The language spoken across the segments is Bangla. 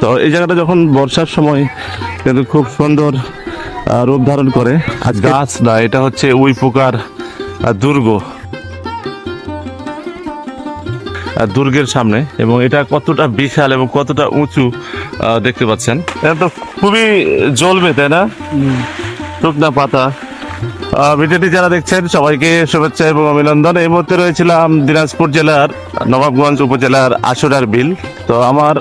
তো এই জায়গাটা যখন বর্ষার সময় কিন্তু খুব সুন্দর রূপ ধারণ করে আজ গাছ না, এটা হচ্ছে উই পোকার দুর্গ। দুর্গের সামনে এবং এটা কতটা বিশাল এবং কতটা উঁচু দেখতে পাচ্ছেন। এটা তো খুবই জ্বলবে, তাই না? শুকনা পাতা। ভিডিওটি যারা দেখছেন, সবাইকে শুভেচ্ছা এবং অভিনন্দন। এই মুহূর্তে রয়েছিলাম দিনাজপুর জেলার নবাবগঞ্জ উপজেলার আশুরার বিল। তো আমার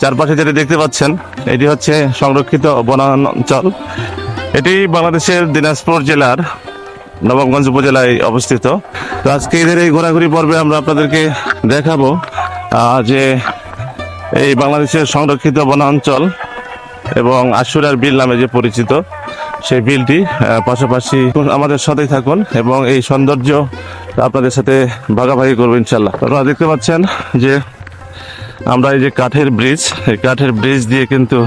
চারপাশে যেটা দেখতে পাচ্ছেন, এটি হচ্ছে সংরক্ষিত বনাঞ্চল। এটি বাংলাদেশের দিনাজপুর জেলার নবাবগঞ্জ উপজেলায় অবস্থিত। তো আজকে এদের এই ঘোরাঘুরি পর্বে আমরা আপনাদেরকে দেখাবো যে এই বাংলাদেশের সংরক্ষিত বনাঞ্চল এবং আশুরার বিল নামে যে পরিচিত, সেই বিলটি পাশাপাশি আমাদের সাথেই থাকুন এবং এই সৌন্দর্য আপনাদের সাথে ভাগাভাগি করব ইনশাল্লাহ আপনারা দেখতে পাচ্ছেন যে আমরা এই যে কাঠের ব্রিজ এই কাঠের ব্রিজ দিয়ে কিন্তু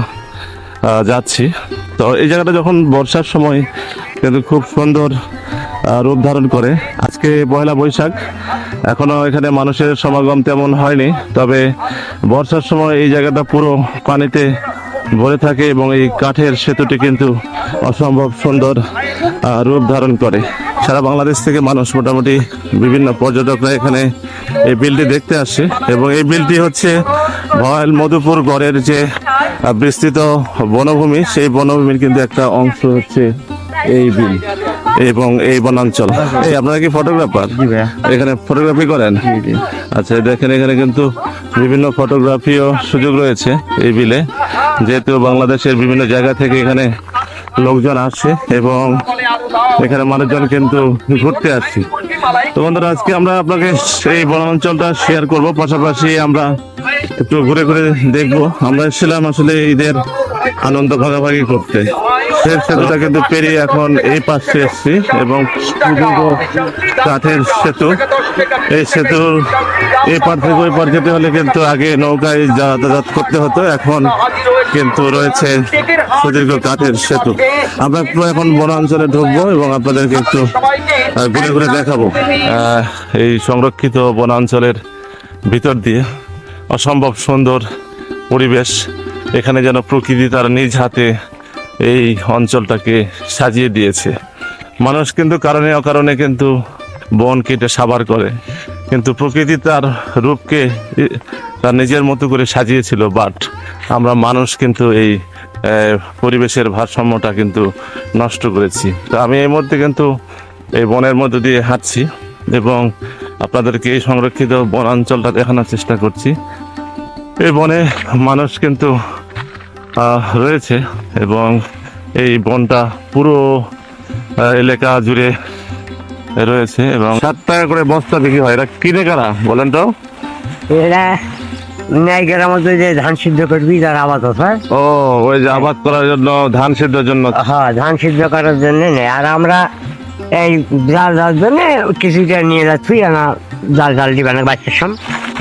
যাচ্ছি। তো এই জায়গাটা যখন বর্ষার সময় কিন্তু খুব সুন্দর রূপ ধারণ করে। আজকে পয়লা বৈশাখ, এখনও এখানে মানুষের সমাগম তেমন হয়নি, তবে বর্ষার সময় এই জায়গাটা পুরো পানিতে ভরে থাকে এবং এই কাঠের সেতুটি কিন্তু অসম্ভব সুন্দর রূপ ধারণ করে। সারা বাংলাদেশ থেকে মানুষ মোটামুটি বিভিন্ন পর্যটকরা এখানে এই বিলটি দেখতে আসে এবং এই বিলটি হচ্ছে ভয়েল মধুপুর গড়ের যে বিস্তৃত বনভূমি সেই বনভূমির কিন্তু একটা অংশ হচ্ছে এই বিল এবং এই বনাঞ্চল। এই আপনারা কি ফটোগ্রাফার? এখানে ফটোগ্রাফি করেন? আচ্ছা দেখেন এখানে কিন্তু বিভিন্ন ফটোগ্রাফিও সুযোগ রয়েছে এই বিলে। যেহেতু বাংলাদেশের বিভিন্ন জায়গা থেকে এখানে লোকজন আসে এবং এখানে মানুষজন কিন্তু ঘুরতে আসছে তো বন্ধুরা, আজকে আমরা আপনাকে এই বনাঞ্চলটা শেয়ার করব। পাশাপাশি আমরা একটু ঘুরে ঘুরে দেখব। আমরা এসেছিলাম আসলে ঈদের আনন্দ ভাগাভাগি করতে। সেই সেতুটা কিন্তু পেরিয়ে এখন এই পাশে এসছি এবং কাঠের সেতু। এই সেতুর এই পার থেকে ওই পার যেতে হলে কিন্তু আগে নৌকায় যাতায়াত করতে হতো। এখন কিন্তু রয়েছে সুদীর্ঘ কাঠের সেতু। আমরা এখন বনাঞ্চলে ঢুকবো এবং আপনাদেরকে একটু ঘুরে ঘুরে দেখাবো। এই সংরক্ষিত বনাঞ্চলের ভিতর দিয়ে। অসম্ভব সুন্দর পরিবেশ। এখানে যেন প্রকৃতি তার নিজ হাতে এই অঞ্চলটাকে সাজিয়ে দিয়েছে। মানুষ কিন্তু কারণে অকারণে কিন্তু বন কেটে সাবার করে। কিন্তু প্রকৃতি তার রূপকে তার নিজের মতো করে সাজিয়েছিল বাট আমরা মানুষ কিন্তু এই পরিবেশের ভারসাম্যটা কিন্তু নষ্ট করেছি। তো আমি এই মধ্যে কিন্তু এই বনের মধ্যে দিয়ে হাঁটছি এবং আপনাদেরকে এই সংরক্ষিত বনাঞ্চলটা দেখানোর চেষ্টা করছি। এই বনে মানুষ কিন্তু রয়েছে এবং এই বনটা পুরো এলাকা জুড়ে রয়েছে এবং ষাট টাকা করে বস্তা বিক্রি হয়। এটা কিনে কারা বলেন তো? এরা নাইকের মধ্যে যে ধান সিদ্ধ করবি তার আবাদ হয়? ও ওই যে আবাদ করার জন্য ধান সেদ্ধর জন্য। হ্যাঁ ধান সিদ্ধ করার জন্য নেই আর আমরা এই জাল জাল জন্য কিছুটা নিয়ে যাচ্ছি না জাল জাল দিবে না বাচ্চার সব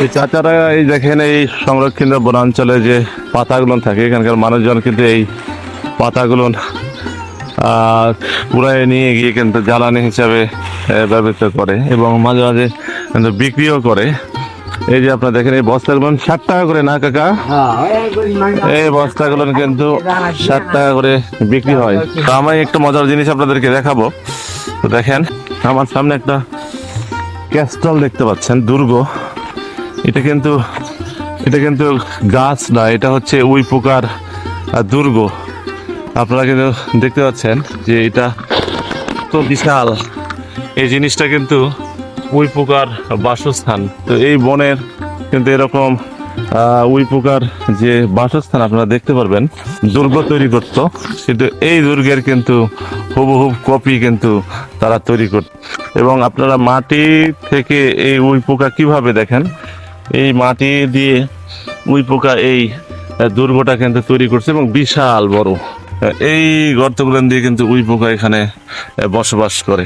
এই চাচারা এই দেখেন এই সংরক্ষিত বনাঞ্চলে যে পাতাগুলো থাকে, এখানকার মানুষজন কিন্তু এই পাতাগুলো কুড়ায় নিয়ে গিয়ে কিন্তু জ্বালানি হিসাবে ব্যবহৃত করে এবং মাঝে মাঝে কিন্তু বিক্রিও করে। এই যে আপনারা দেখেন, এই বস্তাগুলো ষাট টাকা করে না, কাকা? এই বস্তাগুলো কিন্তু ষাট টাকা করে বিক্রি হয়। তো আমি একটু মজার জিনিস আপনাদেরকে দেখাবো। তো দেখেন, আমার সামনে একটা ক্যাস্টল দেখতে পাচ্ছেন, দুর্গ। এটা কিন্তু এটা কিন্তু গাছ না, এটা হচ্ছে উই পোকার দুর্গ। আপনারা কিন্তু দেখতে পাচ্ছেন যে এটা তো বিশাল। এই জিনিসটা কিন্তু উই পোকার বাসস্থান। তো এই বনের কিন্তু এরকম উই পোকার যে বাসস্থান আপনারা দেখতে পারবেন, দুর্গ তৈরি করত। কিন্তু এই দুর্গের কিন্তু হুবহুব কপি কিন্তু তারা তৈরি করত এবং আপনারা মাটি থেকে এই উই পোকা কীভাবে দেখেন? এই মাটি দিয়ে উই পোকা এই দুর্গটা কিন্তু তৈরি করছে এবং বিশাল বড়। এই গর্তগুলো দিয়ে কিন্তু উই পোকা এখানে বসবাস করে।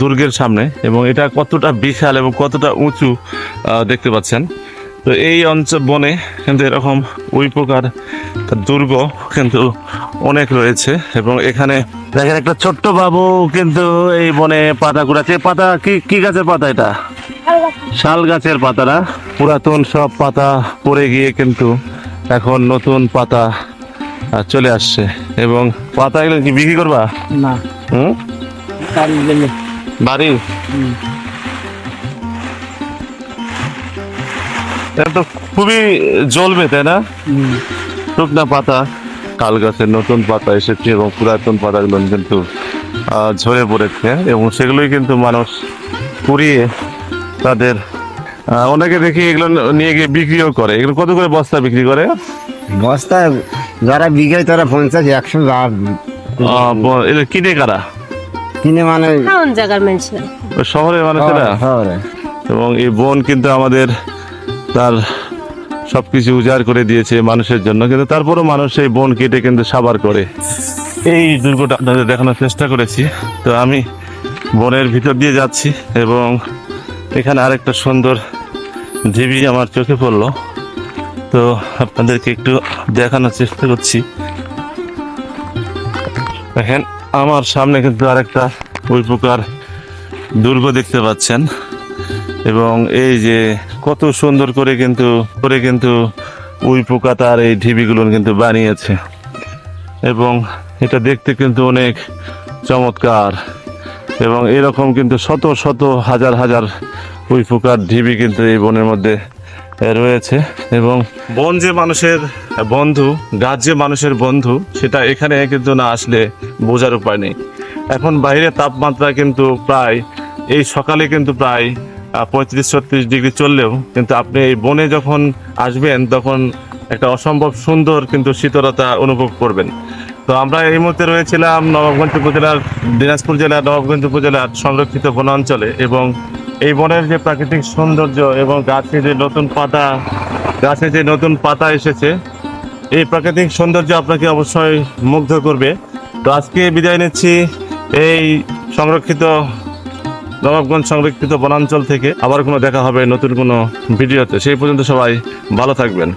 দুর্গের সামনে এবং এটা কতটা বিশাল এবং কতটা উঁচু দেখতে পাচ্ছেন। তো এই অঞ্চল বনে কিন্তু এরকম উই পোকার দুর্গ কিন্তু অনেক রয়েছে এবং এখানে দেখেন একটা ছোট্ট বাবু কিন্তু এই বনে পাতা কুড়াচ্ছে। পাতা কি কি গাছের পাতা এটা? শাল গাছের পাতারা। পুরাতন সব পাতা পড়ে গিয়ে কিন্তু এখন নতুন পাতা চলে আসছে। এবং পাতা এগুলো কি বিক্রি করবা? না। হুম? বাড়ি তো খুবই জ্বলবে তাই না? শুকনা পাতা কাল গাছের নতুন পাতা এসেছে এবং পুরাতন পাতাগুলো কিন্তু ঝরে পড়েছে। এবং সেগুলোই কিন্তু মানুষ পুড়িয়ে তাদের অনেকে দেখি এগুলো নিয়ে গিয়ে বিক্রিও করে। এগুলো কত করে বস্তা বিক্রি করে? বস্তা যারা বিঘায় তারা পঞ্চাশ একশো কিনে কারা? কিনে মানে কোন জায়গার মানুষের শহরের মানুষেরা? শহরে এবং এই বন কিন্তু আমাদের তার সবকিছু উজাড় করে দিয়েছে মানুষের জন্য কিন্তু তারপরও মানুষ এই বন কেটে কিন্তু সাবার করে। এই দুর্গটা আপনাদের দেখানোর চেষ্টা করেছি। তো আমি বনের ভিতর দিয়ে যাচ্ছি এবং এখানে আরেকটা সুন্দর ঢিবি আমার চোখে পড়ল। তো আপনাদেরকে একটু দেখানোর চেষ্টা করছি। দেখেন, আমার সামনে কিন্তু আরেকটা ওই প্রকার দুর্গ দেখতে পাচ্ছেন। এবং এই যে কত সুন্দর করে কিন্তু করে কিন্তু উই পোকা তার এই ঢিবিগুলো কিন্তু বানিয়েছে। এবং এটা দেখতে কিন্তু অনেক চমৎকার। এবং এরকম কিন্তু শত শত হাজার হাজার উই পোকার ঢিবি কিন্তু এই বনের মধ্যে রয়েছে। এবং বন যে মানুষের বন্ধু, গাছ যে মানুষের বন্ধু, সেটা এখানে কিন্তু না আসলে বোঝার উপায় নেই। এখন বাইরে তাপমাত্রা কিন্তু প্রায়, এই সকালে কিন্তু প্রায় পঁয়ত্রিশ, ছত্রিশ ডিগ্রি চললেও কিন্তু আপনি এই বনে যখন আসবেন, তখন একটা অসম্ভব সুন্দর কিন্তু শীতলতা অনুভব করবেন। তো আমরা এই মুহূর্তে রয়েছিলাম নবাবগঞ্জ উপজেলার দিনাজপুর জেলার নবাবগঞ্জ উপজেলার সংরক্ষিত বনাঞ্চলে এবং এই বনের যে প্রাকৃতিক সৌন্দর্য এবং গাছে যে নতুন পাতা গাছে যে নতুন পাতা এসেছে, এই প্রাকৃতিক সৌন্দর্য আপনাকে অবশ্যই মুগ্ধ করবে। তো আজকে বিদায় নিচ্ছি এই সংরক্ষিত, নবাবগঞ্জ সংরক্ষিত বনাঞ্চল থেকে। আবার কোনো দেখা হবে নতুন কোনো ভিডিওতে। সেই পর্যন্ত সবাই ভালো থাকবেন।